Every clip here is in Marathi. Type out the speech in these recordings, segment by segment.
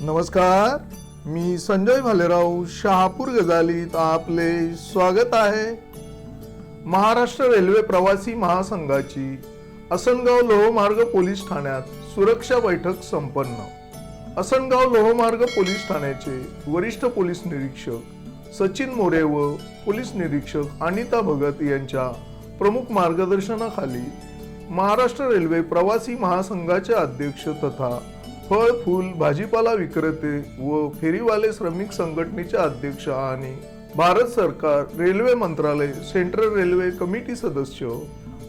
नमस्कार मी संजय भालेराव शहापूर गजालीत आपले स्वागत आहे. महाराष्ट्र रेल्वे प्रवासी महासंघाची असनगाव लोहमार्ग पोलीस ठाण्यात सुरक्षा बैठक संपन्न. असनगाव लोहमार्ग पोलीस ठाण्याचे वरिष्ठ पोलीस निरीक्षक सचिन मोरे व पोलीस निरीक्षक अनिता भगत यांच्या प्रमुख मार्गदर्शनाखाली महाराष्ट्र रेल्वे प्रवासी महासंघाचे अध्यक्ष तथा फळ फूल भाजीपाला विक्रेते व फेरीवाले श्रमिक संघटनेच्या अध्यक्ष आणि भारत सरकार रेल्वे मंत्रालय सेंट्रल रेल्वे कमिटी सदस्य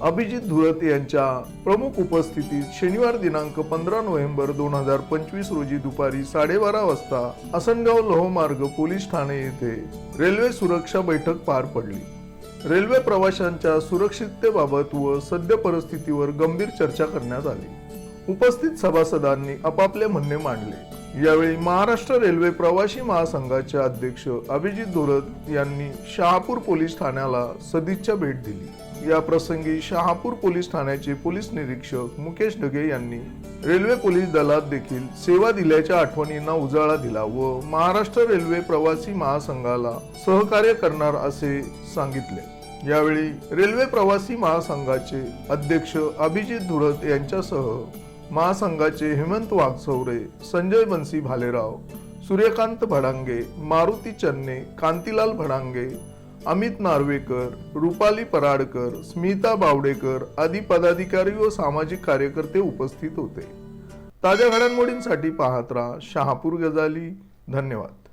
अभिजित धुरत यांच्या प्रमुख उपस्थितीत शनिवार दिनांक पंधरा नोव्हेंबर दोन हजार पंचवीस रोजी दुपारी साडेबारा वाजता आसनगाव लोहमार्ग पोलीस ठाणे येथे रेल्वे सुरक्षा बैठक पार पडली. रेल्वे प्रवाशांच्या सुरक्षिततेबाबत व सद्य परिस्थितीवर गंभीर चर्चा करण्यात आली. उपस्थित सभासदांनी आपापले म्हणणे मांडले. यावेळी महाराष्ट्र रेल्वे प्रवासी महासंघाचे अध्यक्ष अभिजित धुरत यांनी शहापूर पोलीस ठाण्याला सदिच्छा भेट दिली. या प्रसंगी शहापूर पोलीस ठाण्याचे पोलीस निरीक्षक मुकेश ढगे यांनी रेल्वे पोलीस दलात देखील सेवा दिल्याच्या आठवणींना उजाळा दिला व महाराष्ट्र रेल्वे प्रवासी महासंघाला सहकार्य करणार असे सांगितले. यावेळी रेल्वे प्रवासी महासंघाचे अध्यक्ष अभिजित धुरत यांच्यासह महासंघाचे हेमंत वाघसौरे संजय बन्सी भालेराव सूर्यकांत भडांगे मारुती चन्ने कांतीलाल भडांगे अमित नार्वेकर रुपाली पराडकर स्मिता बावडेकर आदी पदाधिकारी व सामाजिक कार्यकर्ते उपस्थित होते. ताज्या घडामोडींसाठी पाहत राहा शहापूर गजाली. धन्यवाद.